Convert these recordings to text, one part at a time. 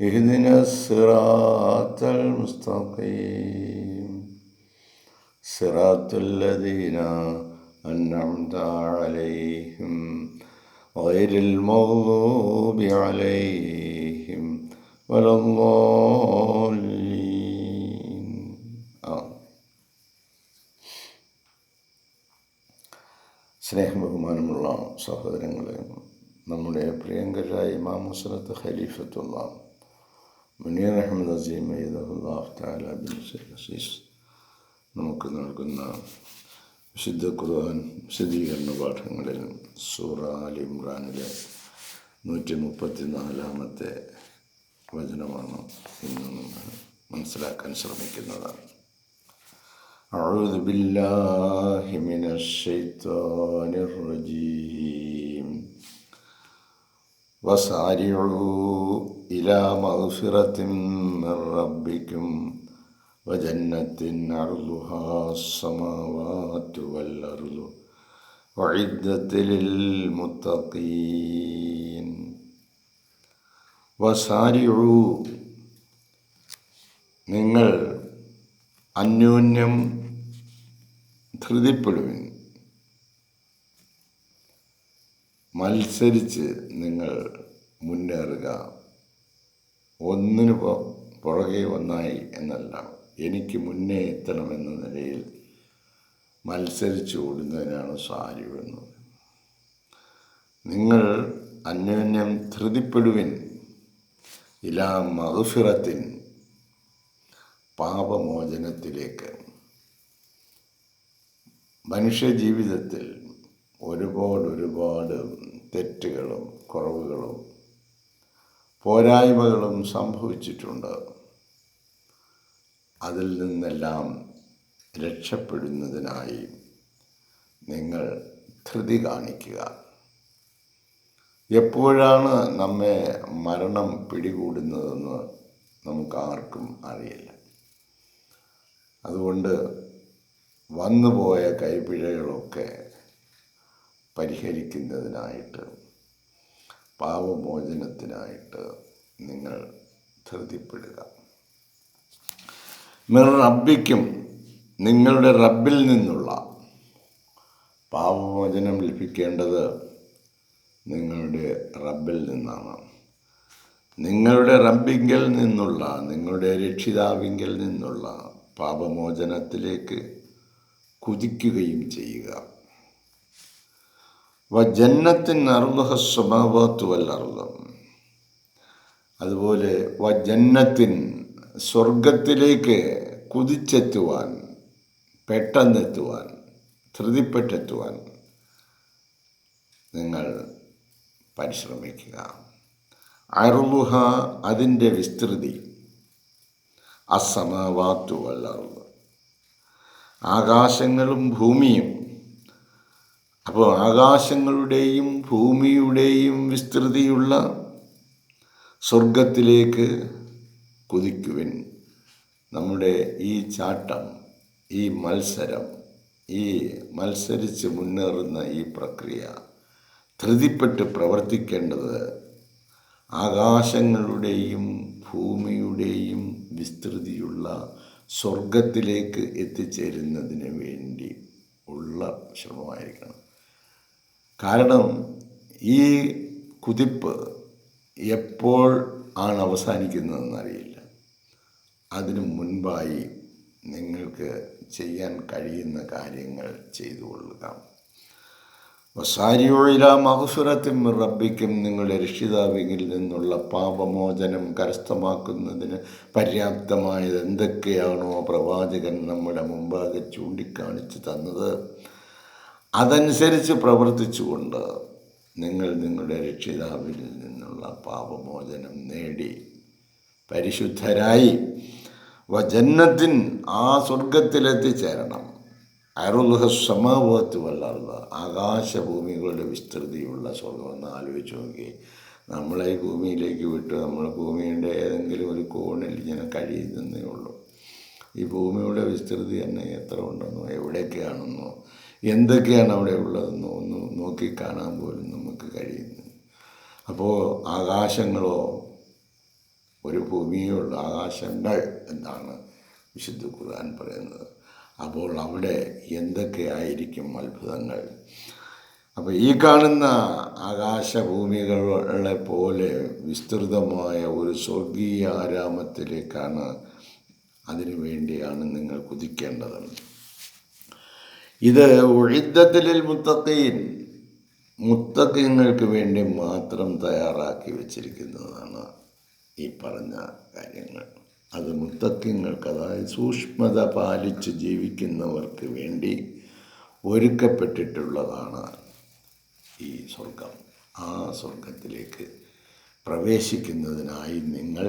اهدنا الصراط المستقيم صراط الذين أنعمت عليهم غير المغضوب عليهم ولا الضالين آمين സ്നേഹം ബഹുമാനമുള്ള സഹോദരങ്ങളെ നമ്മുടെ പ്രിയങ്കരായ ഇമാം മുസ്ലത്ത് ഖലീഫത്തുള്ള മുനീർ അഹമ്മദ് അസീം അയ്യദുല്ലാഹ് താല ബിൻ അസീസ് നമുക്ക് നൽകുന്ന വിശുദ്ധ ഖുർആൻ വിശദീകരണ പാഠങ്ങളിൽ സൂറ അലി ഇമ്രാനിലെ നൂറ്റി മുപ്പത്തി നാലാമത്തെ വചനമാണ് ഇന്ന് നമ്മൾ മനസ്സിലാക്കാൻ ശ്രമിക്കുന്നതാണ് أعوذ بالله من الشيطان الرجيم وسارعوا إلى مغفرة من ربكم وجنة عرضها السماوات والأرض وعدة للمتقين وسارعوا നിങ്ങൾ അന്യോന്യം ധൃതിപ്പെടുവിൻ മത്സരിച്ച് നിങ്ങൾ മുന്നേറുക ഒന്നിനു പുറകെ ഒന്നായി എന്നല്ല. എനിക്ക് മുന്നേ എത്തണമെന്ന നിലയിൽ മത്സരിച്ച് ഓടുന്നതിനാണ് സാരിവെന്നത് നിങ്ങൾ അന്യോന്യം ധൃതിപ്പെടുവിൻ. ഇലാ മഹഫിറത്തിൻ പാപമോചനത്തിലേക്ക്. മനുഷ്യജീവിതത്തിൽ ഒരുപാട് ഒരുപാട് തെറ്റുകളും കുറവുകളും പോരായ്മകളും സംഭവിച്ചിട്ടുണ്ട്. അതിൽ നിന്നെല്ലാം രക്ഷപ്പെടുന്നതിനായി നിങ്ങൾ ധൃതി കാണിക്കുക. എപ്പോഴാണ് നമ്മെ മരണം പിടികൂടുന്നതെന്ന് നമുക്ക് ആർക്കും അറിയില്ല. അതുകൊണ്ട് വന്നുപോയ കൈപ്പിഴകളൊക്കെ പരിഹരിക്കുന്നതിനായിട്ട് പാവമോചനത്തിനായിട്ട് നിങ്ങൾ ധൃതിപ്പെടുക. മിർ റബ്ബിക്കും നിങ്ങളുടെ റബ്ബിൽ നിന്നുള്ള പാപമോചനം ലഭിക്കേണ്ടത് നിങ്ങളുടെ റബ്ബിൽ നിന്നാണ്. നിങ്ങളുടെ റബ്ബിങ്കിൽ നിന്നുള്ള നിങ്ങളുടെ രക്ഷിതാവിങ്കിൽ നിന്നുള്ള പാപമോചനത്തിലേക്ക് കുതിക്കുകയും ചെയ്യുക. വ ജന്നത്തിൻ വല്ലർലം അതുപോലെ വ ജന്നത്തിൻ സ്വർഗത്തിലേക്ക് കുതിച്ചെത്തുവാൻ പെട്ടെന്നെത്തുവാൻ ധൃതിപ്പെട്ടെത്തുവാൻ നിങ്ങൾ പരിശ്രമിക്കുക. അറുലുഹ അതിന്റെ വിസ്തൃതി അസമവാത്തു വല്ലർവ് ആകാശങ്ങളും ഭൂമിയും അപ്പോൾ ആകാശങ്ങളുടെയും ഭൂമിയുടെയും വിസ്തൃതിയുള്ള സ്വർഗത്തിലേക്ക് കുതിക്കുവിൻ. നമ്മുടെ ഈ ചാട്ടം ഈ മത്സരം ഈ മത്സരിച്ച് മുന്നേറുന്ന ഈ പ്രക്രിയ ധൃതിപ്പെട്ട് പ്രവർത്തിക്കേണ്ടത് ആകാശങ്ങളുടെയും ഭൂമിയുടെയും വിസ്തൃതിയുള്ള സ്വർഗത്തിലേക്ക് എത്തിച്ചേരുന്നതിന് വേണ്ടി ഉള്ള ശ്രമമായിരിക്കണം. കാരണം ഈ കുതിപ്പ് എപ്പോൾ ആണ് അവസാനിക്കുന്നതെന്നറിയില്ല. അതിനു മുൻപായി നിങ്ങൾക്ക് ചെയ്യാൻ കഴിയുന്ന കാര്യങ്ങൾ ചെയ്തു കൊള്ളുക. വസാരിയോയില മഹസുരത്തിൻ റബ്ബിക്കും നിങ്ങളുടെ രക്ഷിതാവിങ്ങിൽ നിന്നുള്ള പാപമോചനം കരസ്ഥമാക്കുന്നതിന് പര്യാപ്തമായത് എന്തൊക്കെയാണോ പ്രവാചകൻ നമ്മുടെ മുമ്പാകെ ചൂണ്ടിക്കാണിച്ചു തന്നത്. അതനുസരിച്ച് പ്രവർത്തിച്ചുകൊണ്ട് നിങ്ങൾ നിങ്ങളുടെ രക്ഷിതാവിൽ നിന്നുള്ള പാപമോചനം നേടി പരിശുദ്ധരായി വജന്നത്തിൻ ആ സ്വർഗത്തിലെത്തിച്ചേരണം അറുലുഹ സമാവത്ത് വല്ലാറുക ആകാശഭൂമികളുടെ വിസ്തൃതിയുള്ള സ്വർഗം ഒന്ന് ആലോചിച്ച് നോക്കി. നമ്മളെ ഈ ഭൂമിയിലേക്ക് വിട്ട്. നമ്മൾ ഭൂമിയുടെ ഏതെങ്കിലും ഒരു കോണിൽ ഇങ്ങനെ കഴിയുന്നേ ഉള്ളൂ. ഈ ഭൂമിയുടെ വിസ്തൃതി തന്നെ എത്ര ഉണ്ടെന്നോ എവിടെയൊക്കെയാണെന്നോ എന്തൊക്കെയാണ് അവിടെ ഉള്ളതെന്ന് ഒന്ന് നോക്കി കാണാൻ പോലും നമുക്ക് കഴിയുന്നു. അപ്പോൾ ആകാശങ്ങളോ ഒരു ഭൂമിയുള്ള ആകാശങ്ങൾ എന്നാണ് വിശുദ്ധ ഖുർആൻ പറയുന്നത്. അപ്പോൾ അവിടെ എന്തൊക്കെയായിരിക്കും അത്ഭുതങ്ങൾ? അപ്പോൾ ഈ കാണുന്ന ആകാശഭൂമികളെ പോലെ വിസ്തൃതമായ ഒരു സ്വർഗീയ ആരാമത്തിലേക്കാണ് അതിനു വേണ്ടിയാണ് നിങ്ങൾ കുതിക്കേണ്ടത്. ഇത് ഒഴിദ്ധത്തിലിൽ മുത്തക്കീൻ മുത്തക്കീങ്ങൾക്ക് വേണ്ടി മാത്രം തയ്യാറാക്കി വെച്ചിരിക്കുന്നതാണ് ഈ പറഞ്ഞ കാര്യങ്ങൾ. അത് മുത്തക്കിങ്ങൾക്ക് അതായത് സൂക്ഷ്മത പാലിച്ച് ജീവിക്കുന്നവർക്ക് വേണ്ടി ഒരുക്കപ്പെട്ടിട്ടുള്ളതാണ് ഈ സ്വർഗം ആ സ്വർഗത്തിലേക്ക് പ്രവേശിക്കുന്നതിനായി നിങ്ങൾ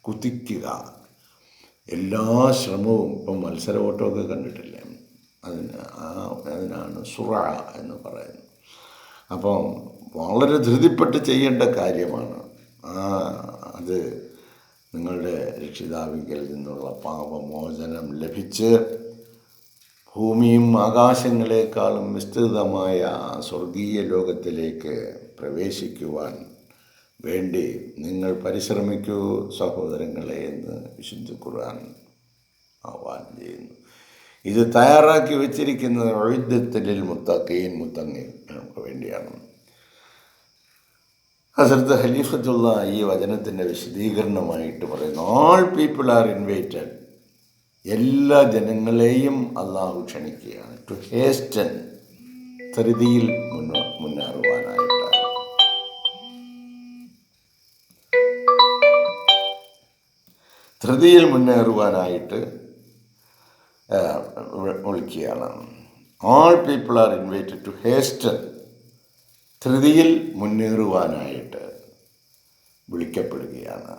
കുതിക്കുക. എല്ലാ ശ്രമവും ഇപ്പം മത്സര ഓട്ടമൊക്കെ കണ്ടിട്ടില്ലേ? അതിന് ആ അതിനാണ് സുറ എന്ന് പറയുന്നത്. അപ്പം വളരെ ധൃതിപ്പെട്ട് ചെയ്യേണ്ട കാര്യമാണ്. ആ അത് നിങ്ങളുടെ രക്ഷിതാവിങ്കിൽ നിന്നുള്ള പാപമോചനം ലഭിച്ച് ഭൂമിയും ആകാശങ്ങളെക്കാളും വിസ്തൃതമായ സ്വർഗീയ ലോകത്തിലേക്ക് പ്രവേശിക്കുവാൻ വേണ്ടി നിങ്ങൾ പരിശ്രമിക്കൂ സഹോദരങ്ങളെ എന്ന് വിശുദ്ധ ഖുർആൻ ആഹ്വാനം ചെയ്യുന്നു. ഇത് തയ്യാറാക്കി വെച്ചിരിക്കുന്നത് ഒഴുദ്യത്തിലിൽ മുത്തക്കീൻ മുത്തങ്ങൾക്ക് വേണ്ടിയാണ്. ഹസരത്ത് ഖലീഫത്തുള്ള ഈ വചനത്തിന്റെ വിശദീകരണമായിട്ട് പറയുന്നു ഓൾ പീപ്പിൾ ആർ ഇൻവൈറ്റഡ് എല്ലാ ജനങ്ങളെയും അള്ളാഹു ക്ഷണിക്കുകയാണ്. ടു ഹേസ്റ്റൻ ധൃതിയിൽ മുന്നോ ധൃതിയിൽ മുന്നേറുവാനായിട്ട് വിളിക്കുകയാണ്. All people are invited to hasten ധൃതിയിൽ മുന്നേറുവാനായിട്ട് വിളിക്കപ്പെടുകയാണ്.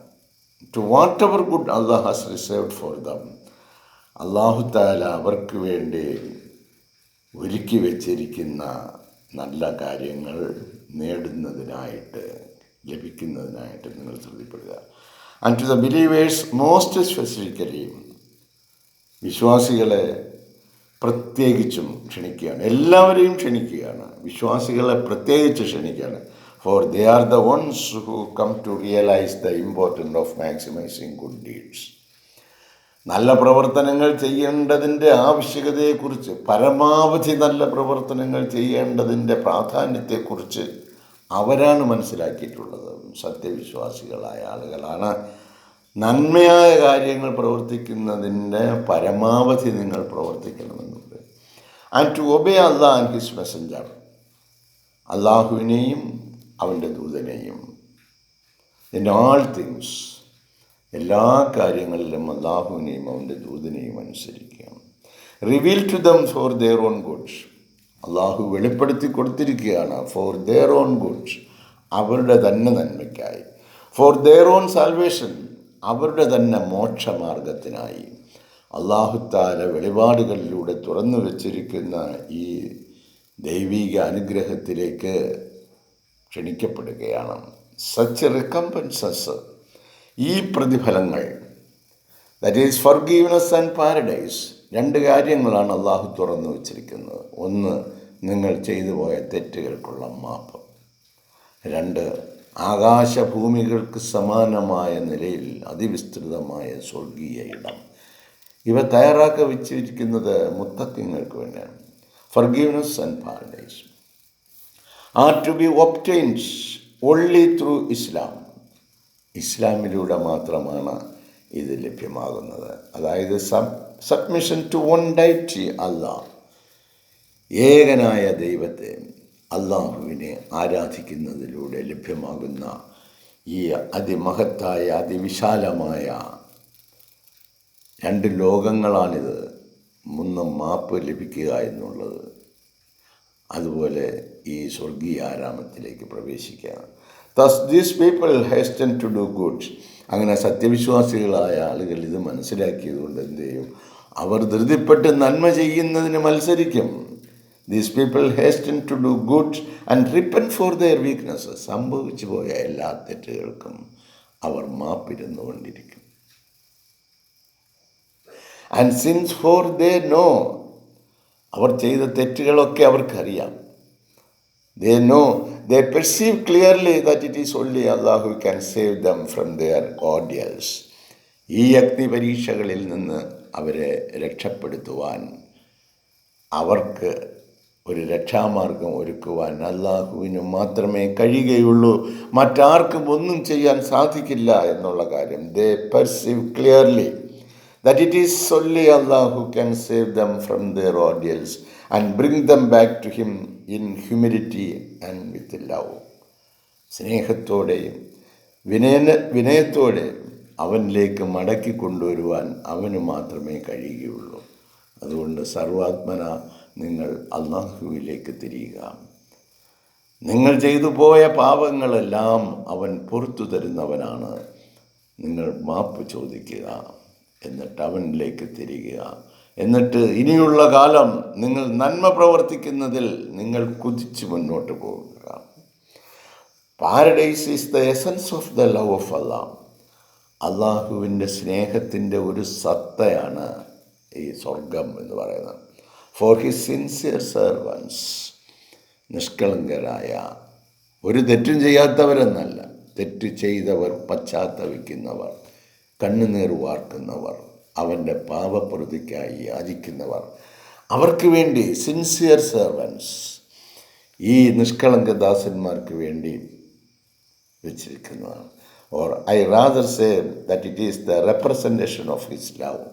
To whatever good Allah has reserved for them അള്ളാഹു താല അവർക്ക് വേണ്ടി ഒരുക്കി വച്ചിരിക്കുന്ന നല്ല കാര്യങ്ങൾ നേടുന്നതിനായിട്ട് ലഭിക്കുന്നതിനായിട്ട് നിങ്ങൾ ശ്രദ്ധിപ്പെടുക. And to the believers most specifically വിശ്വാസികളെ പ്രത്യേകിച്ചും ക്ഷണിക്കുകയാണ്. എല്ലാവരെയും ക്ഷണിക്കുകയാണ്. വിശ്വാസികളെ പ്രത്യേകിച്ച് ക്ഷണിക്കുകയാണ്. For they are the ones who come to realise the important of maximising good deeds നല്ല പ്രവർത്തനങ്ങൾ ചെയ്യേണ്ടതിന്റെ ആവശ്യകതയെക്കുറിച്ച് പരമാവധി നല്ല പ്രവർത്തനങ്ങൾ ചെയ്യേണ്ടതിന്റെ പ്രാധാന്യത്തെക്കുറിച്ച് അവരാണ് മനസ്സിലാക്കിയിട്ടുള്ളത്. സത്യവിശ്വാസികളായ ആളുകളാണ് നന്മയായ കാര്യങ്ങൾ പ്രവർത്തിക്കുന്നതിന്റെ പരമാവധി നിങ്ങൾ പ്രവർത്തിക്കണമെന്നുണ്ട്. And to obey Allah and his messenger അള്ളാഹുവിനെയും അവന്റെ ദൂതനെയും. ഇൻ ആൾ തിങ്സ് എല്ലാ കാര്യങ്ങളിലും അള്ളാഹുവിനെയും അവന്റെ ദൂതനെയും അനുസരിക്കുക reveal to them for their own goods അള്ളാഹു വെളിപ്പെടുത്തി കൊടുത്തിരിക്കുകയാണ് ഫോർ ദെയർ ഓൺ ഗുഡ്സ് അവരുടെ തന്നെ നന്മയ്ക്കായി ഫോർ ദെയർ ഓൺ സാൽവേഷൻ അവരുടെ തന്നെ മോക്ഷമാർഗത്തിനായി. അള്ളാഹുത്താല വെളിപാടുകളിലൂടെ തുറന്നു വച്ചിരിക്കുന്ന ഈ ദൈവിക അനുഗ്രഹത്തിലേക്ക് ക്ഷണിക്കപ്പെടുകയാണ്. സച്ച് റിക്കംപൻസസ് ഈ പ്രതിഫലങ്ങൾ that is forgiveness and paradise രണ്ട് കാര്യങ്ങളാണ് അള്ളാഹു തുറന്നു വച്ചിരിക്കുന്നത്. ഒന്ന് നിങ്ങൾ ചെയ്തു പോയ തെറ്റുകൾക്കുള്ള മാപ്പ്. രണ്ട് ആകാശഭൂമികൾക്ക് സമാനമായ നിലയിൽ അതിവിസ്തൃതമായ സ്വർഗീയ ഇടം. ഇവ തയ്യാറാക്കി വെച്ചിരിക്കുന്നത് മുത്തക്കിങ്ങൾക്ക് വേണ്ടിയാണ്. Forgiveness and paradise are to be obtained only through Islam ഇസ്ലാമിലൂടെ മാത്രമാണ് ഇത് ലഭ്യമാകുന്നത്. അതായത് sub submission to one deity അല്ല ഏകനായ ദൈവത്തെ അള്ളാഹുവിനെ ആരാധിക്കുന്നതിലൂടെ ലഭ്യമാകുന്ന ഈ അതിമഹത്തായ അതിവിശാലമായ രണ്ട് ലോകങ്ങളാണിത്. മുന്ന് മാപ്പ് ലഭിക്കുക എന്നുള്ളത്. അതുപോലെ ഈ സ്വർഗീയ ആരാമത്തിലേക്ക് പ്രവേശിക്കുക thus these people hasten to do good അങ്ങനെ സത്യവിശ്വാസികളായ ആളുകൾ ഇത് മനസ്സിലാക്കിയതുകൊണ്ട് എന്ത് ചെയ്യും? അവർ ധൃതിപ്പെട്ട് നന്മ ചെയ്യുന്നതിന് മത്സരിക്കും. These people hasten to do good and repent for their weakness സംഭവിച്ചു പോയ എല്ലാ തെറ്റുകൾക്കും അവർ മാപ്പിരുന്നു കൊണ്ടിരിക്കും. And since for they know അവർ ചെയ്ത തെറ്റുകളൊക്കെ അവർക്കറിയാം. They know they perceive clearly that it is only Allah can save them from their ordeals ഈ അഗ്നി പരീക്ഷകളിൽ നിന്ന് അവരെ രക്ഷപ്പെടുത്തുവാൻ അവർക്ക് ഒരു രക്ഷാമാർഗം ഒരുക്കുവാൻ അള്ളാഹുവിന് മാത്രമേ കഴിയുകയുള്ളൂ. മറ്റാർക്കും ഒന്നും ചെയ്യാൻ സാധിക്കില്ല എന്നുള്ള കാര്യം. They perceive clearly that it is only Allah can save them from their ordeals and bring them back to him in in and with love. സ്നേഹത്തോടെയും വിനയന വിനയത്തോടെ അവനിലേക്ക് മടക്കി കൊണ്ടുവരുവാൻ അവന് മാത്രമേ കഴിയുകയുള്ളൂ. അതുകൊണ്ട് സർവാത്മന നിങ്ങൾ അള്ളാഹുവിലേക്ക് തിരിയുക. നിങ്ങൾ ചെയ്തു പോയ പാപങ്ങളെല്ലാം അവൻ പുറത്തു തരുന്നവനാണ്. നിങ്ങൾ മാപ്പ് ചോദിക്കുക എന്നിട്ട് അവനിലേക്ക് തിരിയുക. എന്നിട്ട് ഇനിയുള്ള കാലം നിങ്ങൾ നന്മ പ്രവർത്തിക്കുന്നതിൽ നിങ്ങൾ കുതിച്ച് മുന്നോട്ട് പോകുക. Paradise is the essence of the love of Allah അള്ളാഹുവിന്റെ സ്നേഹത്തിന്റെ ഒരു സത്തയാണ് ഈ സ്വർഗം എന്ന് പറയുന്നത്. ഫോർ ഹിസ് സിൻസിയർ സെർവൻസ് നിഷ്കളങ്കരായ. ഒരു തെറ്റും ചെയ്യാത്തവരെന്നല്ല തെറ്റ് ചെയ്തവർ പശ്ചാത്തപിക്കുന്നവർ കണ്ണുനീർ വാർക്കുന്നവർ അവന്റെ പാപപ്രതിക്കായി യാചിക്കുന്നവർ. അവർക്ക് വേണ്ടി സിൻസിയർ സെർവൻസ് ഈ നിഷ്കളങ്ക ദാസന്മാർക്ക് വേണ്ടി വെച്ചിരിക്കുന്നതാണ്. Or I rather say that it is the representation of his love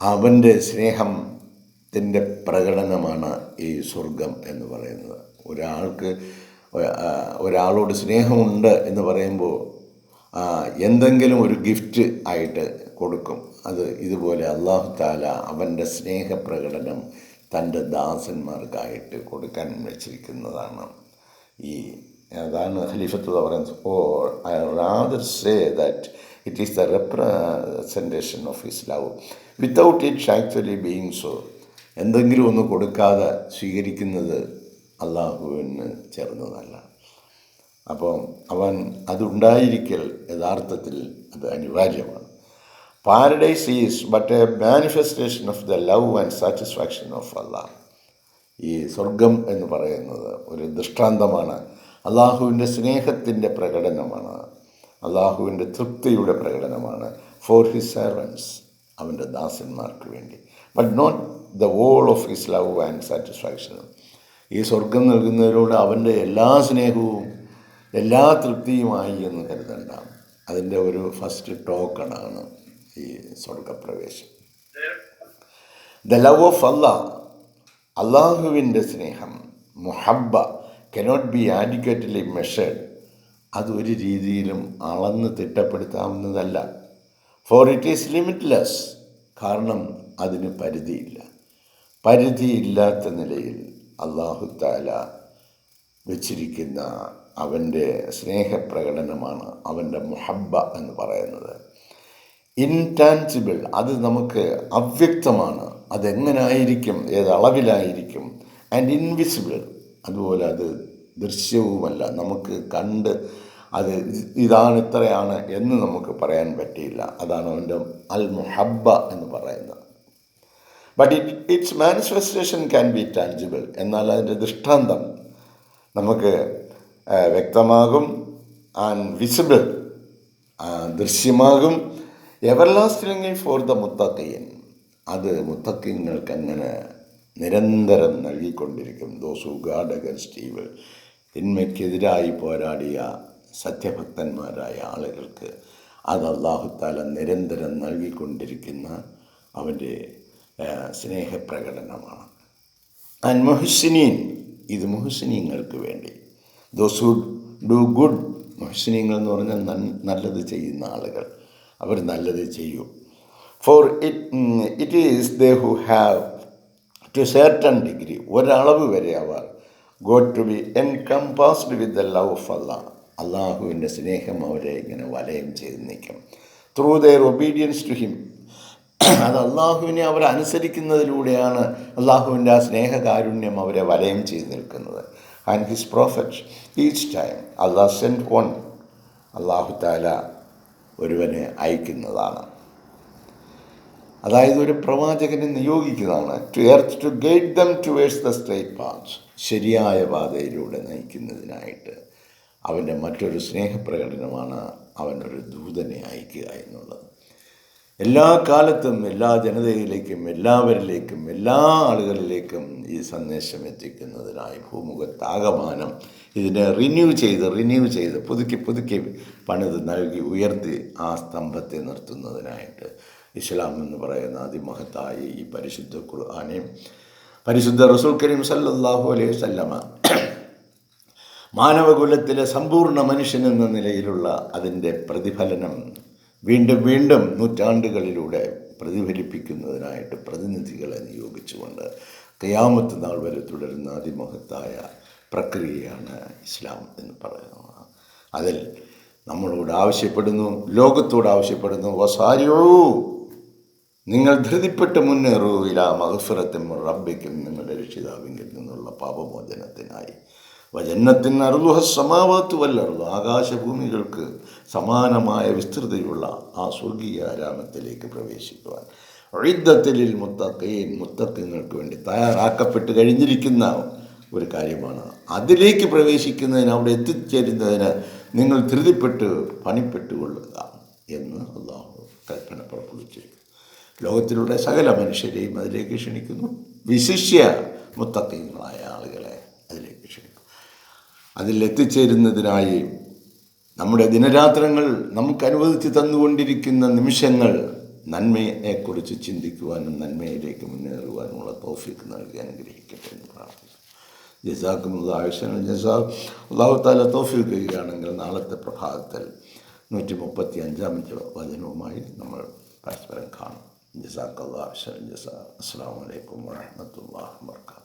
അവന്റെ സ്നേഹത്തിന്റെ പ്രകടനമാണ് ഈ സ്വർഗം എന്ന് പറയുന്നത്. ഒരാൾക്ക് ഒരാളോട് സ്നേഹമുണ്ട് എന്ന് പറയുമ്പോൾ എന്തെങ്കിലും ഒരു ഗിഫ്റ്റ് ആയിട്ട് കൊടുക്കും. അത് ഇതുപോലെ അള്ളാഹു താല അവന്റെ സ്നേഹപ്രകടനം തന്റെ ദാസന്മാർക്കായിട്ട് കൊടുക്കാൻ വെച്ചിരിക്കുന്നതാണ്. ഈ അതാണ് ഖലീഫത്ത് പറയുന്നത് or I rather say that it is the representation of his love without it actually being so എന്തെങ്കിലും ഒന്ന് കൊടുക്കാതെ സ്വീകരിക്കുന്നത് അള്ളാഹുവിന് ചേർന്നതല്ല. അപ്പോൾ അവൻ അതുണ്ടായിരിക്കൽ യഥാർത്ഥത്തിൽ അത് അനിവാര്യമാണ്. Paradise is but a manifestation of the love and satisfaction of Allah ഈ സ്വർഗം എന്ന് പറയുന്നത് ഒരു ദൃഷ്ടാന്തമാണ്. അള്ളാഹുവിന്റെ സ്നേഹത്തിന്റെ പ്രകടനമാണ്. അള്ളാഹുവിന്റെ തൃപ്തിയുടെ പ്രകടനമാണ്. ഫോർ ഹിസ് സെർവൻസ് അവന്റെ ദാസന്മാർക്ക് വേണ്ടി. But not the whole of his love and സാറ്റിസ്ഫാക്ഷനും ഈ സ്വർഗം നൽകുന്നതിലൂടെ അവന്റെ എല്ലാ സ്നേഹവും എല്ലാ തൃപ്തിയുമായി എന്ന് കരുതണ്ട. അതിന്റെ ഒരു ഫസ്റ്റ് ടോക്കണാണ് ഈ സ്വർഗപ്രവേശം ദ ലവ് ഓഫ് അള്ളാഹ് അള്ളാഹുവിന്റെ സ്നേഹം മുഹബ്ബ കനോട്ട് ബി ആഡിക്വറ്റ്ലി മെഷേഡ് അതൊരു രീതിയിലും അളന്ന് തിട്ടപ്പെടുത്താവുന്നതല്ല. ഫോർ ഇറ്റ് ഈസ് ലിമിറ്റ്ലെസ് കാരണം അതിന് പരിധിയില്ല. പരിധിയില്ലാത്ത നിലയിൽ അള്ളാഹു താല വെച്ചിരിക്കുന്ന അവന്റെ സ്നേഹപ്രകടനമാണ് അവന്റെ മുഹബ്ബ എന്ന് പറയുന്നത്. ഇൻടാൻസിബിൾ അത് നമുക്ക് അവ്യക്തമാണ്. അതെങ്ങനായിരിക്കും ഏതളവിലായിരിക്കും. ആൻഡ് ഇൻവിസിബിൾ അതുപോലെ അത് ദൃശ്യവുമല്ല. നമുക്ക് കണ്ട് അത് ഇതാണ് ഇത്രയാണ് എന്ന് നമുക്ക് പറയാൻ പറ്റിയില്ല. അതാണ് അവന്റെ അൽ മുഹബ്ബ എന്ന് പറയുന്നത്. But it its manifestation can be tangible എന്നാൽ അതിന്റെ ദൃഷ്ടാന്തം നമുക്ക് വ്യക്തമാകും ആൻഡ് വിസിബിൾ ദൃശ്യമാകും. എവർലാസ്റ്റിംഗ് ഫോർ ദ മുത്തക്കയ്യൻ അത് മുത്തക്കിങ്ങൾക്ക് അങ്ങനെ നിരന്തരം നൽകിക്കൊണ്ടിരിക്കും. ദോസു ഗാഡ് ഈവിൾ തിന്മയ്ക്കെതിരായി പോരാടിയ സത്യഭക്തന്മാരായ ആളുകൾക്ക് അത് അള്ളാഹുത്താല നിരന്തരം നൽകിക്കൊണ്ടിരിക്കുന്ന അവന്റെ സ്നേഹപ്രകടനമാണ്. ആൻഡ് മുഹസിനീൻ ഇത് മുഹസിനീങ്ങൾക്ക് വേണ്ടി. ദോസ് ഹു ഡു ഗുഡ് മുഹസിനീങ്ങൾ എന്ന് പറഞ്ഞാൽ നല്ലത് ചെയ്യുന്ന ആളുകൾ. അവർ നല്ലത് ചെയ്യൂ. For it it is they who have to certain degree ഒരളവ് വരെ അവർ go to be encompassed with the love of Allah അള്ളാഹുവിന്റെ സ്നേഹം അവരെ ഇങ്ങനെ വലയം ചെയ്ത് നിൽക്കും. Through their obedience to him അത് അള്ളാഹുവിനെ അവർ അള്ളാഹുവിന്റെ ആ സ്നേഹകാരുണ്യം അവരെ വലയം ചെയ്ത് നിൽക്കുന്നത്. And his prophet each time Allah send one അള്ളാഹു താല ഒരുവനെ അയക്കുന്നതാണ്. അതായത് ഒരു പ്രവാചകനെ നിയോഗിക്കുന്നതാണ്. To earth to guide them towards the straight path ശരിയായ പാതയിലൂടെ നയിക്കുന്നതിനായിട്ട്. അവന്റെ മറ്റൊരു സ്നേഹപ്രകടനമാണ് അവനൊരു ദൂതനെ അയക്കുക എന്നുള്ളത്. എല്ലാ കാലത്തും എല്ലാ ജനതയിലേക്കും എല്ലാവരിലേക്കും എല്ലാ ആളുകളിലേക്കും ഈ സന്ദേശം എത്തിക്കുന്നതിനായി ഭൂമുഖത്താകമാനം ഇതിനെ റിന്യൂ ചെയ്ത് റിന്യൂ ചെയ്ത് പുതുക്കി പുതുക്കി പണിത് നൽകി ഉയർത്തി ആ സ്തംഭത്തെ നിർത്തുന്നതിനായിട്ട് ഇസ്ലാം എന്ന് പറയുന്ന അതിമഹത്തായ ഈ പരിശുദ്ധ ഖുർആാനെയും പരിശുദ്ധ റസൂൽ കരീം സല്ലല്ലാഹു അലൈഹി വസല്ലമ മാനവകുലത്തിലെ സമ്പൂർണ മനുഷ്യൻ എന്ന നിലയിലുള്ള അതിന്റെ പ്രതിഫലനം വീണ്ടും വീണ്ടും നൂറ്റാണ്ടുകളിലൂടെ പ്രതിഫലിപ്പിക്കുന്നതിനായിട്ട് പ്രതിനിധികളെ നിയോഗിച്ചുകൊണ്ട് കയാമത്ത് നാൾ വരെ തുടരുന്ന അതിമഹത്തായ പ്രക്രിയയാണ് ഇസ്ലാം എന്ന് പറയുന്നത്. അതിൽ നമ്മളോട് ആവശ്യപ്പെടുന്നു ലോകത്തോട് ആവശ്യപ്പെടുന്നു വസാരിയോ നിങ്ങൾ ധൃതിപ്പെട്ട് മുന്നേറൂ ഇല മഹഫിറത്തും റബ്ബയ്ക്കും നിങ്ങളുടെ രക്ഷിതാവിങ്കിൽ നിന്നുള്ള പാപമോചനത്തിനായി. വജന്നത്തിന് അറുതുഹ സമാവാത്തു വല്ലറുതു. ആകാശഭൂമികൾക്ക് സമാനമായ വിസ്തൃതിയുള്ള ആ സ്വർഗീയ ആരാമത്തിലേക്ക് പ്രവേശിക്കുവാൻ. ഒഴിദ്ധത്തിലിൽ മുത്തക്കയിൽ മുത്തക്കങ്ങൾക്ക് വേണ്ടി തയ്യാറാക്കപ്പെട്ട് കഴിഞ്ഞിരിക്കുന്ന ഒരു കാര്യമാണ്. അതിലേക്ക് പ്രവേശിക്കുന്നതിന് അവിടെ എത്തിച്ചേരുന്നതിന് നിങ്ങൾ ധൃതിപ്പെട്ട് പണിപ്പെട്ടുകൊള്ളുക എന്ന് അള്ളാഹു കൽപ്പന പുറപ്പെടുവിച്ചിരിക്കുന്നു. ലോകത്തിലുള്ള സകല മനുഷ്യരെയും അതിലേക്ക് ക്ഷണിക്കുന്നു. വിശിഷ്യ മുത്തക്കങ്ങളായ അതിൽ എത്തിച്ചേരുന്നതിനായി നമ്മുടെ ദിനരാത്രങ്ങൾ നമുക്ക് അനുവദിച്ച് തന്നുകൊണ്ടിരിക്കുന്ന നിമിഷങ്ങൾ നന്മയെക്കുറിച്ച് ചിന്തിക്കുവാനും നന്മയിലേക്ക് മുന്നേറുവാനുമുള്ള തോഫിക്ക് നൽകി അനുഗ്രഹിക്കട്ടെ എന്ന് പ്രാർത്ഥിക്കുന്നു. ജസാക്കുന്നത് ആവശ്യങ്ങൾ ജസാ അള്ളാഹു താല തോഫിക്ക് ചെയ്യുകയാണെങ്കിൽ നാളത്തെ പ്രഭാതത്തിൽ നൂറ്റി മുപ്പത്തി അഞ്ചാമത്തെ വചനവുമായി നമ്മൾ പരസ്പരം കാണും. ജസാക്കുള്ള ആവശ്യങ്ങൾ ജസാ അസ്സാം വലൈക്കും വർക്കാത്തു